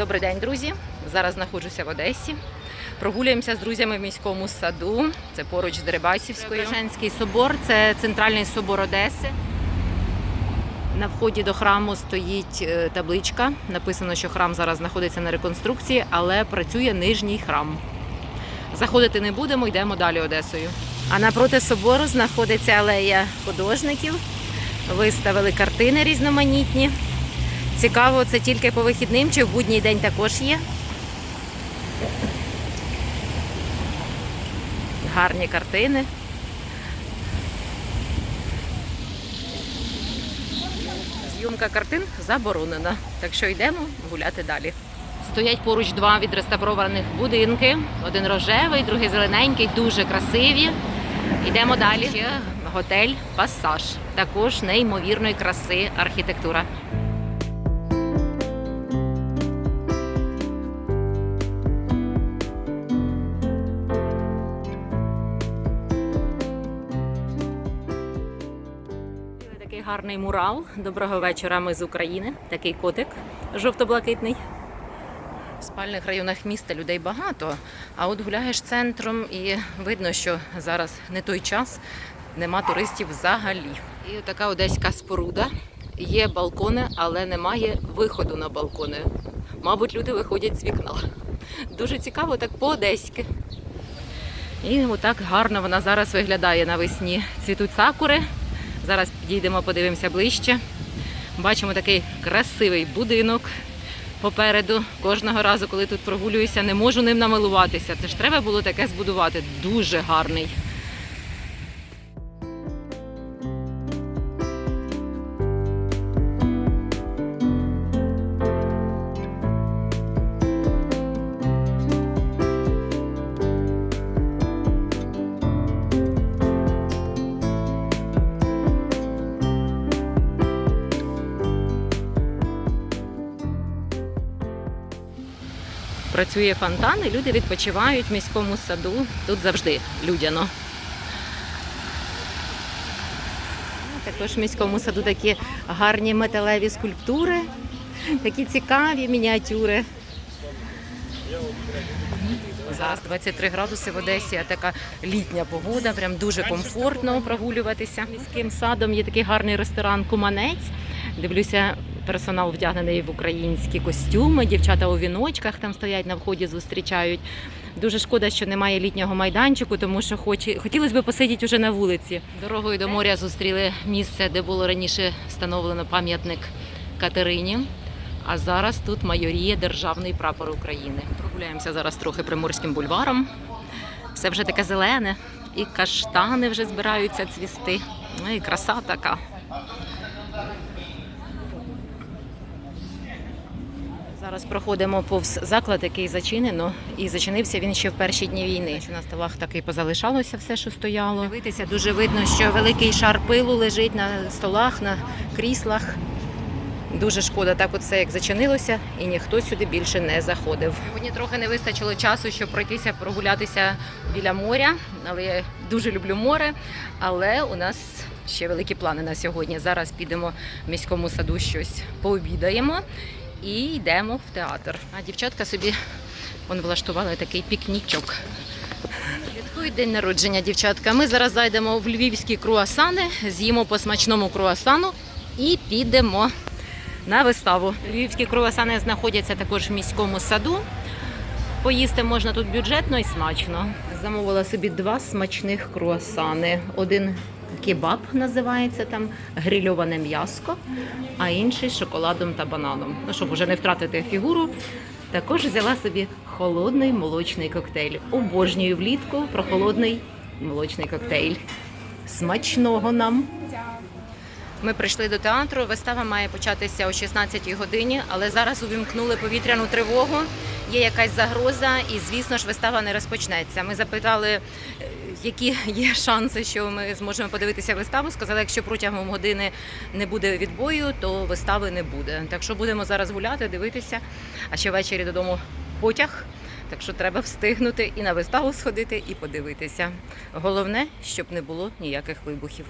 Добрий день, друзі. Зараз знаходжуся в Одесі. Прогулюємося з друзями в міському саду. Це поруч з Дерибасівською. Преображенський собор це центральний собор Одеси. На вході до храму стоїть е, табличка. Написано, що храм зараз знаходиться на реконструкції, але працює нижній храм. Заходити не будемо, йдемо далі Одесою. А напроти собору знаходиться алея художників. Виставили картини різноманітні. Цікаво, це тільки по вихідним чи в будній день також є. Гарні картини. Зйомка картин заборонена, так що йдемо гуляти далі. Стоять поруч два відреставрованих будинки: один рожевий, другий зелененький, дуже красиві. Йдемо далі. Ще готель Пасаж. Також неймовірної краси архітектура. Гарний мурал. Доброго вечора. Ми з України. Такий котик жовто-блакитний. В спальних районах міста людей багато, а от гуляєш центром і видно, що зараз не той час, нема туристів взагалі. І така одеська споруда. Є балкони, але немає виходу на балкони. Мабуть, люди виходять з вікна. Дуже цікаво, так по-одеськи. І отак гарно вона зараз виглядає навесні. Цвітуть сакури. Зараз підійдемо, подивимося ближче. Бачимо такий красивий будинок попереду. Кожного разу, коли тут прогулююся, не можу ним намилуватися. Це ж треба було таке збудувати. Дуже гарний. Працює фонтан, і люди відпочивають в міському саду. Тут завжди людяно. Також в міському саду такі гарні металеві скульптури, такі цікаві мініатюри. Зараз 23 градуси в Одесі, а така літня погода, прям дуже комфортно прогулюватися. Міським садом є такий гарний ресторан Куманець. Дивлюся, персонал вдягнений в українські костюми, дівчата у віночках там стоять на вході, зустрічають. Дуже шкода, що немає літнього майданчику, тому що хоч... хотілося б посидіти вже на вулиці. Дорогою до моря зустріли місце, де було раніше встановлено пам'ятник Катерині. А зараз тут майоріє державний прапор України. Прогуляємося зараз трохи приморським бульваром. Все вже таке зелене, і каштани вже збираються цвісти. Ну і краса така. Зараз проходимо повз заклад, який зачинено, і зачинився він ще в перші дні війни. На столах так і позалишалося все, що стояло. Дивитися дуже видно, що великий шар пилу лежить на столах, на кріслах. Дуже шкода, так от все як зачинилося, і ніхто сюди більше не заходив. Сьогодні трохи не вистачило часу, щоб пройтися, прогулятися біля моря. Але я дуже люблю море. Але у нас ще великі плани на сьогодні. Зараз підемо в міському саду щось пообідаємо і йдемо в театр. А дівчатка собі вон влаштували такий пікнічок. Святкують день народження, дівчатка. Ми зараз зайдемо в львівські круасани, з'їмо по смачному круасану і підемо на виставу. Львівські круасани знаходяться також в міському саду. Поїсти можна тут бюджетно і смачно. Замовила собі два смачних круасани. Один кебаб називається там грильоване м'яско, а інший з шоколадом та бананом. Ну, щоб уже не втратити фігуру, також взяла собі холодний молочний коктейль. Обожнюю влітку про холодний молочний коктейль. Смачного нам! Ми прийшли до театру. Вистава має початися о 16 годині, але зараз увімкнули повітряну тривогу. Є якась загроза, і звісно ж вистава не розпочнеться. Ми запитали, е, які є шанси, що ми зможемо подивитися виставу. Сказали, якщо протягом години не буде відбою, то вистави не буде. Так що будемо зараз гуляти, дивитися. А ще ввечері додому потяг. Так що треба встигнути і на виставу сходити, і подивитися. Головне, щоб не було ніяких вибухів.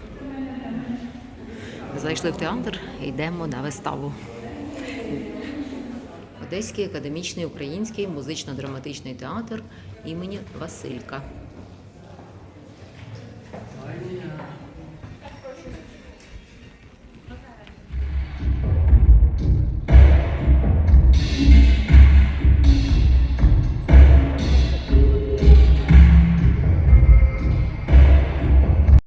Зайшли в театр, йдемо на виставу. Одеський академічний український музично-драматичний театр імені Василька.